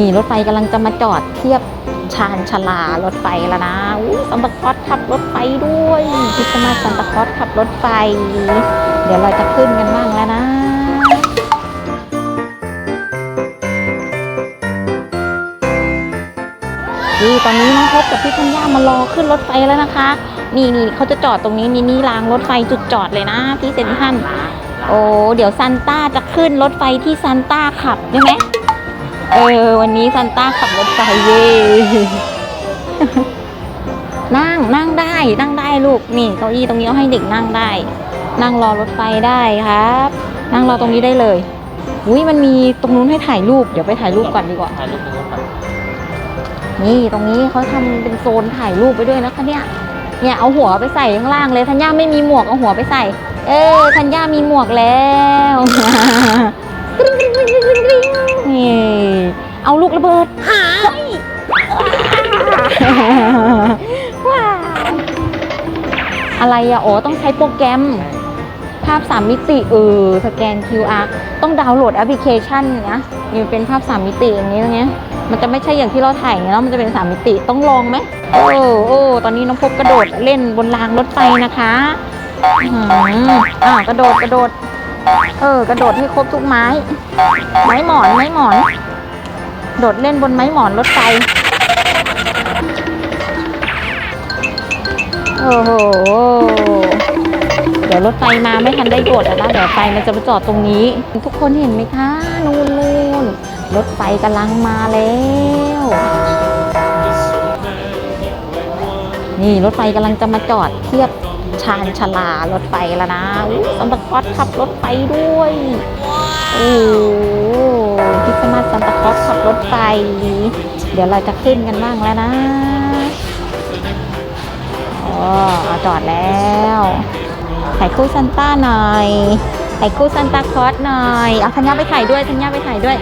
นี่รถไฟกำลังจะมาจอดเทียบชานชาลารถไฟแล้วนะอู้ซันตาคลอสขับรถไฟด้วยคริสต์มาสซันตาคลอสขับรถไฟ เดี๋ยวเราจะขึ้นกันบ้างแล้วนะนี่ตอนนี้น้องพบกับพี่ธัญญามารอขึ้นรถไฟแล้วนะคะ นี่นี่เขาจะจอดตรงนี้นี่นี่รางรถไฟจุดจอดเลยนะที่เซ็นทรัลโอ้เดี๋ยวซันต้าจะขึ้นรถไฟที่ซันต้าขับใช่ไหม เออ วันนี้ซันต้าขับรถไฟเย่นั่งนั่งได้นั่งได้ลูกนี่เก้าอี้ตรงนี้เอาให้เด็กนั่งได้ นั่งรอรถไฟได้ครับ นั่งรอตรงนี้ได้เลยอุ้ยมันมีตรงนู้นให้ถ่ายรูปเดี๋ยวไปถ่ายรูปก่อนดีกว่าถ่ายรูปตรงนู้นก่อนนี่ตรงนี้เขาทำเป็นโซนถ่ายรูปไปด้วยนะคะเนี่ยเนี่ยเอาหัวไปใส่ข้างล่างเลยธัญญาไม่มีหมวกเอาหัวไปใส่ เออธัญญามีหมวกแล้วนี่เอาลูก ระเบิดเฮ้ยว้าวอะไรอะโอ้ต้องใช้โปรแกรม ภาพ 3 มิติเออสแกน QR ต้องดาวน์โหลดแอปพลิเคชันนะนี่มันเป็นภาพ 3 มิติอย่างนี้อย่างเงี้ยมันจะไม่ใช่อย่างที่เราถ่ายอย่างเงี้ยแล้วมันจะเป็น 3 มิติต้องลองไหมโอ้โอ้ตอนนี้น้องพบกระโดดเล่นบนรางรถไฟนะคะอื้อหืออ่ากระโดดกระโดด เออ กระโดดให้ครบทุกไม้ ไม้หมอนไม้หมอน โดดเล่นบนไม้หมอนรถไฟ โอ้โห เดี๋ยวรถไฟมาไม่ทันได้โดดอะนะ เดี๋ยวไฟมันจะมาจอดตรงนี้ ทุกคนเห็นไหมคะ นู่นนู่นรถไฟกำลังมาแล้ว นี่รถไฟกำลังจะมาจอดเทียบชานชาลารถไฟแล้วนะอู้ซันตาคอสขับรถไฟด้วย โอ้คริสต์มาสซันตาคลอสขับรถไฟเดี๋ยวเราจะขึ้นกันบ้างแล้วนะอ๋อเอาจอดแล้วถ่ายคู่ซันต้าหน่อยถ่ายคู่ซันตาคลอสหน่อย เอาธัญญาไปถ่ายด้วยธัญญาไปถ่ายด้วย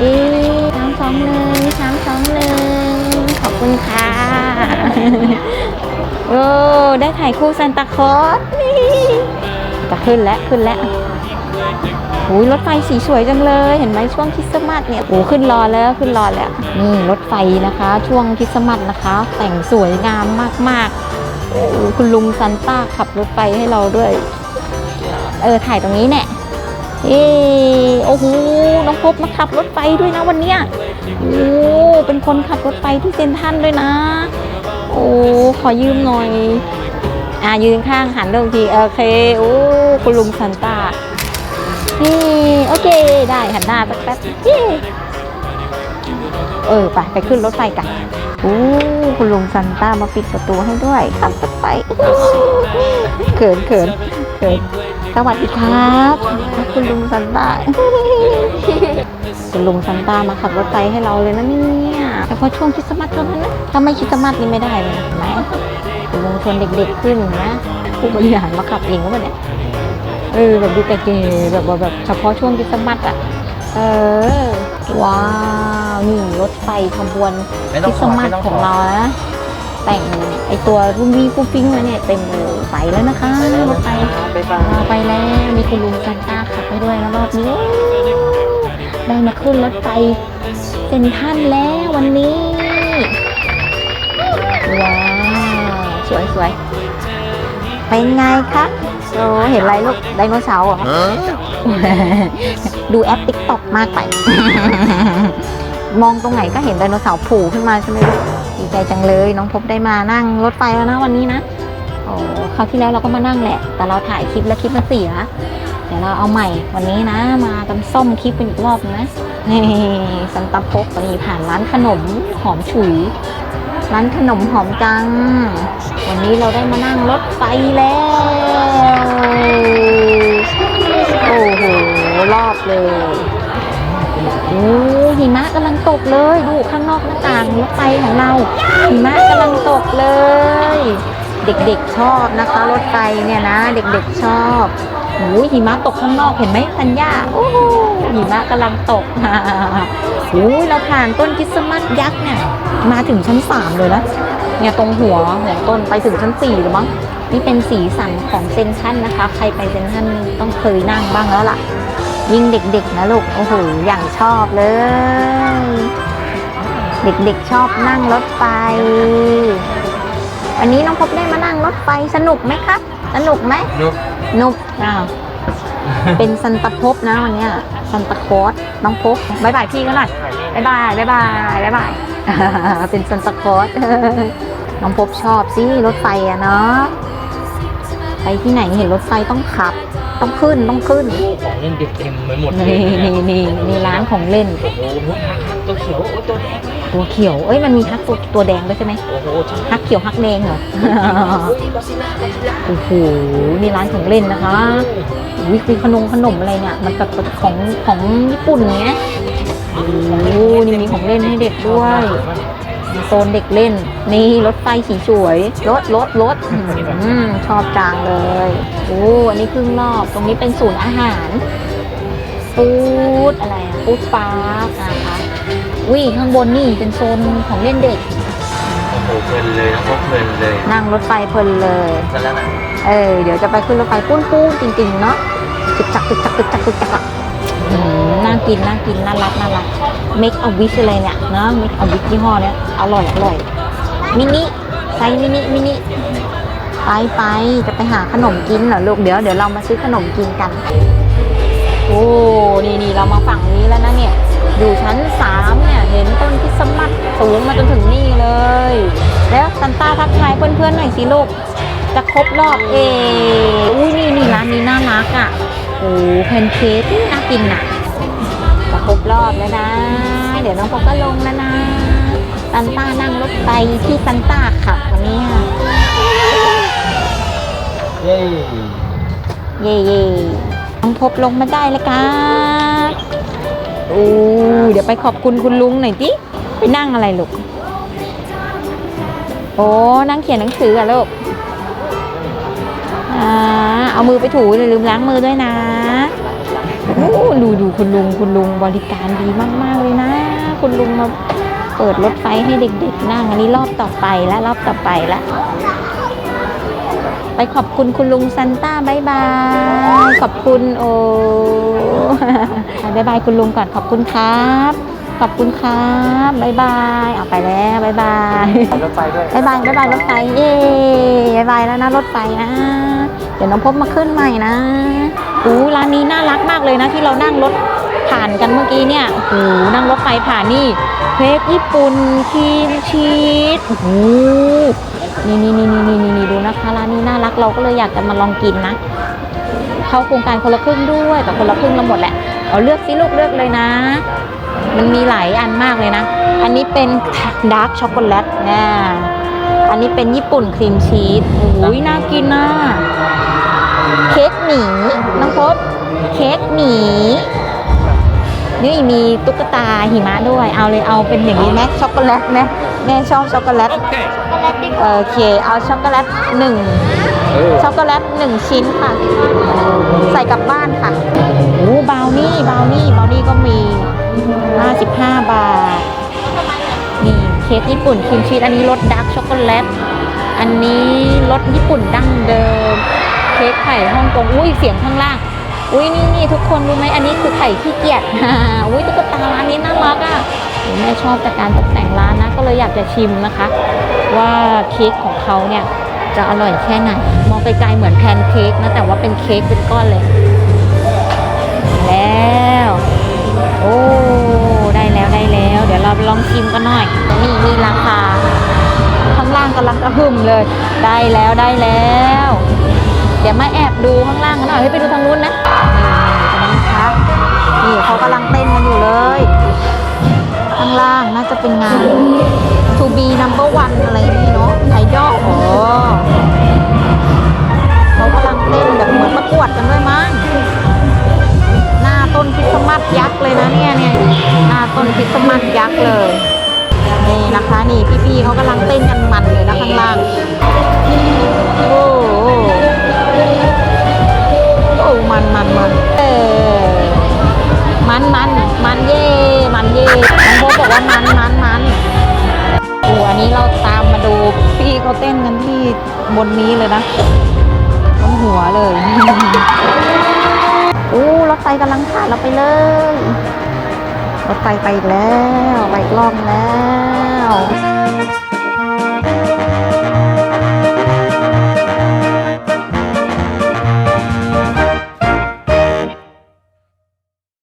อีสามสองหนึ่งสามสองหนึ่งขอบคุณค่ะโอ้ได้ถ่ายคู่ซันตาคลอสนี่จะขึ้นแล้วขึ้นแล้ว อ้ยรถไฟสีสวยจังเลย เห็นไหมช่วงคริสต์มาสเนี่ยโอ้ขึ้นรอแล้วขึ้นรอแล้วนี่รถไฟนะคะ ช่วงคริสต์มาสนะคะ แต่งสวยงามมากๆโอ้คุณลุงซันต้าขับรถไฟให้เราด้วย เออถ่ายตรงนี้เนี่ยเออโอ้โหน้องพบมาขับรถไฟด้วยนะวันเนี้ยโอ้เป็นคนขับรถไฟที่เซนทรัลด้วยนะ โอ้ขอยืมหน่อยอะยืนข้างหันเรื่องทีโอเคโอ้คุณลุงซันต้า เฮ้โอเคได้หันหน้าสักแป๊บเย้เออไปไปขึ้นรถไฟกันโอ้คุณลุงซันต้ามาปิดประตูให้ด้วยขับรถไฟเขินเขินเขินสวัสดีครับคุณลุงซันต้าคุณลุงซันต้ามาขับรถไฟให้เราเลยนะเนี่ยแต่พอช่วงคริสต์มาสเท่านั้นนะถ้าไม่คริสต์มาสนี่ไม่ได้เลยนไหมคุณลุงชวนเด็กๆขึ้นนะผู้บริหารมาขับเองก็เนี่ย เออแบบดูแต่เก๋แบบว่าแบบเฉพาะช่วงคริสต์มาสอะ เออ ว้าว นี่รถไฟขบวนไม่คต้อริงสขอต์มาไม่สต้องขของอเรานะแต่งไอตัวรุ่นวีฟุ้งฟิ้งมาเนี่ยเต็มเลยไปแล้วนะคะรถไฟไปฟังเราไปแล้วมีคุณลุงซันต้าขับไปด้วยแล้วรอบนี้ได้มาขึ้นรถไฟเซ็นทรัลแล้ววันนี้ ว้าว สวยสวย เป็นไงคะโอ้เห็นอะไรลูกไดโนเสาร์เหรอ ดูแอปติ๊กต็อกมากไป มองตรงไหนก็เห็นไดโนเสาร์โผล่ขึ้นมาใช่ไหมลูกดีใจจังเลย น้องพบได้มานั่งรถไฟแล้วนะวันนี้นะโอ้คราวที่แล้วเราก็มานั่งแหละ แต่เราถ่ายคลิปแล้วคลิปมันเสียเดี๋ยวเราเอาใหม่วันนี้นะ มากันซ่อมคลิปเป็นอีกรอบนะนี่สันตาพกนี่ผ่านร้านขนมหอมฉุย ร้านขนมหอมจัง วันนี้เราได้มานั่งรถไฟแล้ว โอ้โห รอบเลย โอ้หิมะกำลังตกเลย ดูข้างนอกหน้าต่างรถไฟของเรา หิมะกำลังตกเลย เด็กๆชอบนะคะ รถไฟเนี่ยนะ เด็กๆชอบโอ้ยหิมะตกข้างนอกเห็นไหมธัญญาโอ้โหหิมะกำลังตกโอ้ยเราผ่านต้นคริสต์มาสยักษ์เนี่ย มาถึงชั้นสามเลยนะเนี่ยตรงหัวหัวต้นไปถึงชั้นสี่หรือมั้งนี่เป็นสีสันของเซนทรันนะคะ ใครไปเซนทรันต้องเคยนั่งบ้างแล้วล่ะ ยิ่งเด็กๆนะลูกโอ้โหอย่างชอบเลย เด็กๆชอบนั่งรถไฟวันนี้น้องพบได้มานั่งรถไฟสนุกไหมครับ สนุกไหมนุกนุกอ้าวเป็นซันตาพบนะวันเนี้ยซันตาคลอสน้องพบบายบายพี่ก็หน่อยบายบายบายบายบายบาย เป็นซันตาคลอสน้องพบชอบสิรถไฟอะเนาะไปที่ไหนเห็นรถไฟต้องขับ ต้องขึ้นต้องขึ้นของเล่นเด็กเต็มไปหมดเลยนี่นี่นี่นี่ร้านของเล่นโอ้โหตัวเขียวโอ้ตัวแดงตัวเขียวเอ้ยมันมีฮักตัวตัวแดงด้วยใช่ไหมโอ้โหใช่ฮักเขียวฮักแดงเหรอโอ้โหนี่ร้านของเล่นนะคะวิมีขนมขนมอะไรเนี่ยมันแบบของของญี่ปุ่นเนี้ยโอ้ ให้เด็กด้วยโซนเด็กเล่น นี่รถไฟสีสวยรถรถรถอืมชอบจังเลยโอ้อันนี้ครึ่งรอบตรงนี้เป็นศูนย์อาหารฟู้ดอะไรอะฟู้ดปาร์คนะคะวิข้างบนนี่เป็นโซนของเล่นเด็กโอ้โหเพลินเลยนะพวกเพลินเลย นั่งรถไฟเพลินเลยกันแล้วนะเออเดี๋ยวจะไปขึ้นรถไฟปุ้นปูนๆจริงๆเนาะตึกจักตึกจักตึกจักตึกจักอะอืมน่ากินน่ากินน่ารักน่ารัก make a wish อะไรเนี่ยนะ make a wish ยี่ห้อเนี้ยอร่อยอร่อยมินิไซส์มินิมินิไปไปจะไปหาขนมกินเหรอลูกเดี๋ยวเดี๋ยวเรามาซื้อขนมกินกัน โอ้นี่นี่เรามาฝั่งนี้แล้วนะเนี่ยอยู่ชั้นสามเนี่ยเห็นต้นคริสมาสสูงมาจนถึงนี่เลย แล้วซันต้าทักทายเพื่อนๆหน่อยสิลูกจะครบรอบเออุ้ยนี่นี่ร้านนี้น่ารักอะโอ้แพนเค้กน่ากินอะจะ ครบรอบแล้วนะ เดี๋ยวน้องพกก็ลงแล้วนะซันต้านั่งรถไฟที่ซันต้าขับวันนี้ค่ะเย้เย่เย่น้องพบลงมาได้แล้วครับโอ้เดี๋ยวไปขอบคุณคุณลุงหน่อยจิไปนั่งอะไรลูก โอ้นั่งเขียนหนังสืออะลูกอ่าเอามือไปถูอย่าลืมล้างมือด้วยนะ โอ้ดูดูคุณลุงคุณลุงบริการดีมากๆเลยนะ คุณลุงมาเปิดรถไฟให้เด็กๆนั่ง อันนี้รอบต่อไปแล้วรอบต่อไปแล้วไปขอบคุณคุณลุงซันต้าบายบาย ขอบคุณโอ้บายบายคุณลุงก่อนขอบคุณครับ ขอบคุณครับบายบายเอาไปแล้วบายบายรถไฟด้วยบายบายบายบายรถไฟเย่บายบายแล้วนะรถไฟนะ เดี๋ยวน้องพบมาขึ้นใหม่นะ อู้ร้านนี้น่ารักมากเลยนะที่เรานั่งรถผ่านกันเมื่อกี้เนี่ยโอ้โหนั่งรถไฟผ่านนี่เครปญี่ปุ่นครีมชีสโอ้โหนี่นี่นี่นี่นี่นี่ดูนะคะร้านนี้น่ารักเราก็เลยอยากจะมาลองกินนะเข้าโครงการคนละครึ่งด้วยแต่คนละครึ่งเราหมดแหละเอาเลือกสิลูกเลือกเลยนะ มันมีหลายอันมากเลยนะ อันนี้เป็นดาร์กช็อกโกแลตนะอันนี้เป็นญี่ปุ่นครีมชีสโอ้ยน่ากินนะ เค้กหมีน้องพบเค้กหมีนี่มีตุ๊กตาหิมะด้วย เอาเลยเอาเป็นอย่างนี้ไหมช็อกโกแลตไหมแม่ชอบช็อกโกแลตโอเคโอเคเอาช็อกโกแลตหนึ่งเออช็อกโกแลตหนึ่งชิ้นค่ะ ใส่กลับบ้านค่ะโอ้บราวนี่บราวนี่บราวนี่ก็มี 55 บาท นี่เค้กญี่ปุ่นครีมชีสอันนี้รสดาร์กช็อกโกแลต อันนี้รสญี่ปุ่นดั้งเดิม เค้กไข่ฮ่องกงอุ้ยเสียงข้างล่าง อุ้ยนี่นี่ทุกคนรู้ไหมอันนี้คือไข่ขี้เกียจอุ้ยตุ๊กตาร้านนี้น่ารักอะแม่ชอบแต่การตกแต่งร้านนะ ก็เลยอยากจะชิมนะคะ ว่าเค้กของเขาเนี่ยจะอร่อยแค่ไหนมองไกลๆเหมือนแพนเค้กนะแต่ว่าเป็นเค้กเป็นก้อนเลย แล้ว โอ้ได้แล้วได้แล้ว เดี๋ยวเราลองชิมกันหน่อยนี่มีราคาข้างล่างกำลังกระหึ่มเลย ได้แล้วได้แล้ว เดี๋ยวมาแอบดูข้างล่างกันหน่อยให้ยไปดูทางนู้นนะนี่นี่ตรงนี้ครับนี่เขากำลังเต้นกันอยู่เลย ข้างล่างน่าจะเป็นงาน to be number one อะไรนี่เนาะไอดอลอ๋อเขากำลังเต้นแบบเหมือนประกวดกันด้วยมั้งหน้าต้นคริสต์มาสยักษ์เลยนะเนี่ยเนี่ยหน้าต้นคริสต์มาสยักษ์เลยนี่นะคะ นี่พี่ๆเขากำลังเต้นกันมันเลยนะข้างล่าง กำลังผ่านเราไปเลยรถไฟไปอีกแล้วไปกล้องแล้ว